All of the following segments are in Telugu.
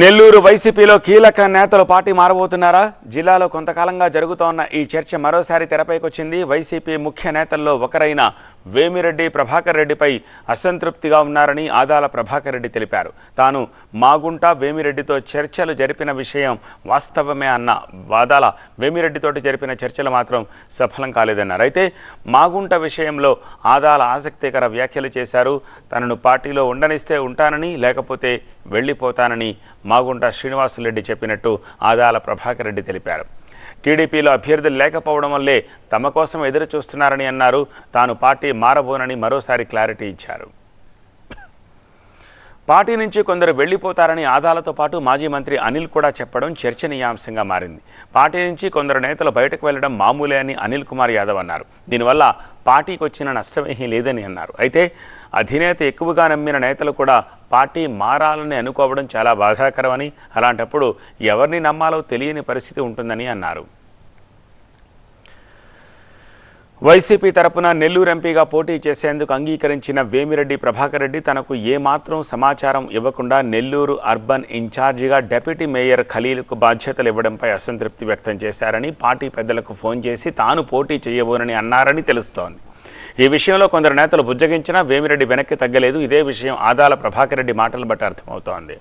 నెల్లూరు వైసీపీలో కీలక నేతలు పార్టీ మారబోతున్నారా? జిల్లాలో కొంతకాలంగా జరుగుతోన్న ఈ చర్చ మరోసారి తెరపైకొచ్చింది వైసీపీ ముఖ్య నేతల్లో ఒకరైన వేమిరెడ్డి ప్రభాకర్ రెడ్డిపై అసంతృప్తిగా ఉన్నారని ఆదాల ప్రభాకర్ రెడ్డి తెలిపారు. తాను మాగుంట వేమిరెడ్డితో చర్చలు జరిపిన విషయం వాస్తవమే అన్న వాదాల వేమిరెడ్డితోటి జరిపిన చర్చలు మాత్రం సఫలం కాలేదన్నారు. అయితే మాగుంట విషయంలో ఆదాల ఆసక్తికర వ్యాఖ్యలు చేశారు. తనను పార్టీలో ఉండనిస్తే ఉంటానని లేకపోతే వెళ్ళిపోతానని మాగుంట శ్రీనివాసులరెడ్డి చెప్పినట్టు ఆదాల ప్రభాకర్ రెడ్డి తెలిపారు. టీడీపీలో అభ్యర్థులు లేకపోవడం వల్లే తమ కోసం ఎదురు చూస్తున్నారని అన్నారు. తాను పార్టీ మారబోనని మరోసారి క్లారిటీ ఇచ్చారు. పార్టీ నుంచి కొందరు వెళ్ళిపోతారని ఆదాలతో పాటు మాజీ మంత్రి అనిల్ కూడా చెప్పడం చర్చనీయాంశంగా మారింది. పార్టీ నుంచి కొందరు నేతలు బయటకు వెళ్ళడం మామూలే అని అనిల్ కుమార్ యాదవ్ అన్నారు. దీనివల్ల పార్టీకి వచ్చిన నష్టమేమీ లేదని అన్నారు. అయితే అధినేత ఎక్కువగా నమ్మిన నేతలు కూడా పార్టీ మారాలని అనుకోవడం చాలా బాధాకరమని అలాంటప్పుడు ఎవరిని నమ్మాలో తెలియని పరిస్థితి ఉంటుందని అన్నారు. వైసీపీ తరపున నెల్లూరు ఎంపీగా పోటీ చేసేందుకు అంగీకరించిన వేమిరెడ్డి ప్రభాకర్ రెడ్డి తనకు ఏమాత్రం సమాచారం ఇవ్వకుండా నెల్లూరు అర్బన్ ఇన్ఛార్జిగా డెప్యూటీ మేయర్ ఖలీల్కు బాధ్యతలు ఇవ్వడంపై అసంతృప్తి వ్యక్తం చేశారని పార్టీ పెద్దలకు ఫోన్ చేసి తాను పోటీ చేయబోనని అన్నారని తెలుస్తోంది. ఈ విషయంలో కొందరు నేతలు బుజ్జగించినా వేమిరెడ్డి వెనక్కి తగ్గలేదు. ఇదే విషయం ఆదాల ప్రభాకర్ రెడ్డి మాటలు బట్టి అర్థమవుతోంది.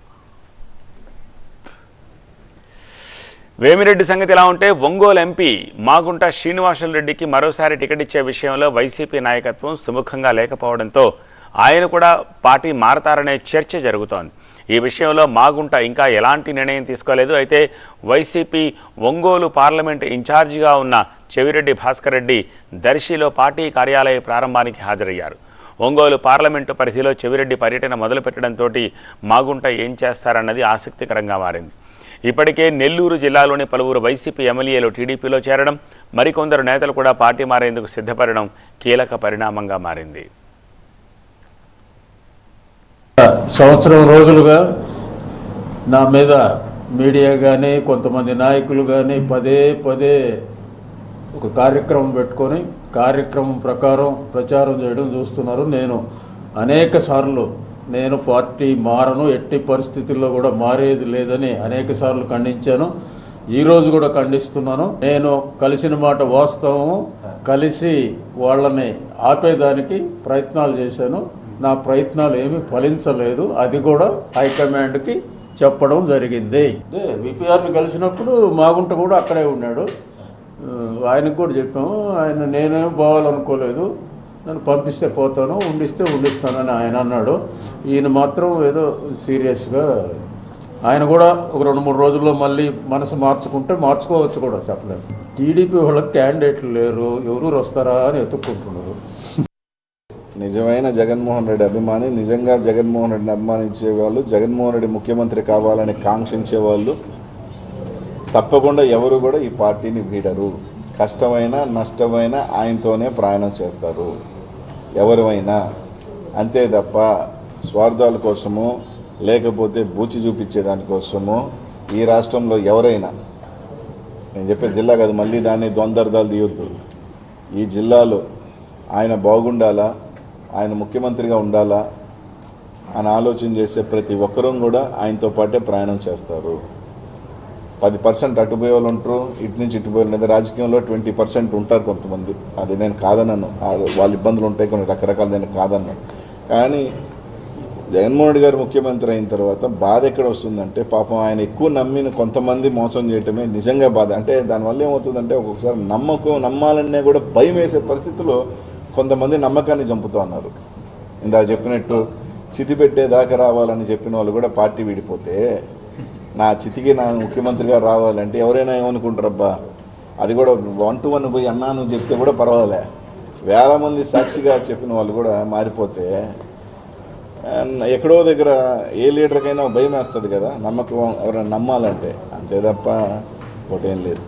వేమిరెడ్డి సంగతి ఎలా ఉంటే ఒంగోలు ఎంపీ మాగుంట శ్రీనివాసులు రెడ్డికి మరోసారి టికెట్ ఇచ్చే విషయంలో వైసీపీ నాయకత్వం సుముఖంగా లేకపోవడంతో ఆయన కూడా పార్టీ మారతారనే చర్చ జరుగుతోంది. ఈ విషయంలో మాగుంట ఇంకా ఎలాంటి నిర్ణయం తీసుకోలేదు. అయితే వైసీపీ ఒంగోలు పార్లమెంటు ఇన్ఛార్జిగా ఉన్న చెవిరెడ్డి భాస్కర్ రెడ్డి దర్శిలో పార్టీ కార్యాలయ ప్రారంభానికి హాజరయ్యారు. ఒంగోలు పార్లమెంటు పరిధిలో చెవిరెడ్డి పర్యటన మొదలుపెట్టడంతో మాగుంట ఏం చేస్తారన్నది ఆసక్తికరంగా మారింది. ఇప్పటికే నెల్లూరు జిల్లాలోని పలువురు వైసీపీ ఎమ్మెల్యేలు టీడీపీలో చేరడం మరికొందరు నేతలు కూడా పార్టీ మారేందుకు సిద్ధపడడం కీలక పరిణామంగా మారింది. సంవత్సరం రోజులుగా నా మీద మీడియా కానీ కొంతమంది నాయకులు కానీ పదే పదే ఒక కార్యక్రమం పెట్టుకొని కార్యక్రమం ప్రకారం ప్రచారం చేయడం చూస్తున్నారు. నేను అనేక సార్లు నేను పార్టీ మారను ఎట్టి పరిస్థితుల్లో కూడా మారేది లేదని అనేక సార్లు ఖండించాను. ఈ రోజు కూడా ఖండిస్తున్నాను. నేను కలిసిన మాట వాస్తవము. కలిసి వాళ్ళని ఆపేదానికి ప్రయత్నాలు చేశాను. నా ప్రయత్నాలు ఏమీ ఫలించలేదు. అది కూడా హైకమాండ్కి చెప్పడం జరిగింది. అదే విపిఆర్ని కలిసినప్పుడు మాగుంట కూడా అక్కడే ఉన్నాడు. ఆయనకు కూడా చెప్పాము. ఆయన నేనేం పోవాలనుకోలేదు. నన్ను పంపిస్తే పోతాను ఉండిస్తే ఉండిస్తానని ఆయన అన్నాడు. ఈయన మాత్రం ఏదో సీరియస్గా ఆయన కూడా ఒక రెండు మూడు రోజుల్లో మళ్ళీ మనసు మార్చుకుంటే మార్చుకోవచ్చు కూడా చెప్పలేదు. టీడీపీ వాళ్ళకి క్యాండిడేట్లు లేరు ఎవరు వస్తారా అని ఎత్తుక్కుంటున్నారు. నిజమైన జగన్మోహన్ రెడ్డి అభిమాని నిజంగా జగన్మోహన్ రెడ్డిని అభిమానించే వాళ్ళు జగన్మోహన్ రెడ్డి ముఖ్యమంత్రి కావాలని కాంక్షించే వాళ్ళు తప్పకుండా ఎవరు కూడా ఈ పార్టీని వీడరు. కష్టమైన నష్టమైన ఆయనతోనే ప్రయాణం చేస్తారు. ఎవరివైనా. అంతే తప్ప స్వార్థాల కోసము లేకపోతే బూచి చూపించేదానికోసము ఈ రాష్ట్రంలో ఎవరైనా నేను చెప్పే జిల్లా కాదు మళ్ళీ దాన్ని ద్వందర్థాలు తీయొద్దు. ఈ జిల్లాలో ఆయన బాగుండాలా ఆయన ముఖ్యమంత్రిగా ఉండాలా అని ఆలోచన చేసే ప్రతి ఒక్కరూ కూడా ఆయనతో పాటే ప్రయాణం చేస్తారు. పది పర్సెంట్ అటుపోయే వాళ్ళు ఉంటారు ఇటు నుంచి ఇటు పోయే లేదా రాజకీయంలో ట్వంటీ పర్సెంట్ ఉంటారు కొంతమంది. అది నేను కాదన్నాను. ఆ- వాళ్ళ ఇబ్బందులు ఉంటాయి కొన్ని రకరకాల నేను కాదన్నాను. కానీ జగన్మోహన్ రెడ్డి గారు ముఖ్యమంత్రి అయిన తర్వాత బాధ ఎక్కడ వస్తుందంటే పాపం ఆయన ఎక్కువ నమ్మిన కొంతమంది మోసం చేయటమే నిజంగా బాధ. అంటే దానివల్ల ఏమవుతుందంటే ఒక్కొక్కసారి నమ్మకం నమ్మాలనే కూడా భయం వేసే పరిస్థితిలో కొంతమంది నమ్మకాన్ని చంపుతూ అన్నారు ఇందాక చెప్పినట్టు చితిపెట్టేదాకా రావాలని చెప్పిన వాళ్ళు కూడా పార్టీ విడిపోతే నా చితికి నా ముఖ్యమంత్రి గారు రావాలంటే ఎవరైనా ఏమనుకుంటారబ్బా? అది కూడా వన్ టు వన్ పోయి అన్నా నువ్వు చెప్తే కూడా పర్వాలే. వేల మంది సాక్షిగా చెప్పిన వాళ్ళు కూడా మారిపోతే ఎక్కడో దగ్గర ఏ లీడర్కైనా భయం వేస్తుంది కదా నమ్మకం ఎవరైనా నమ్మాలంటే. అంతే తప్ప ఒకటేం లేదు.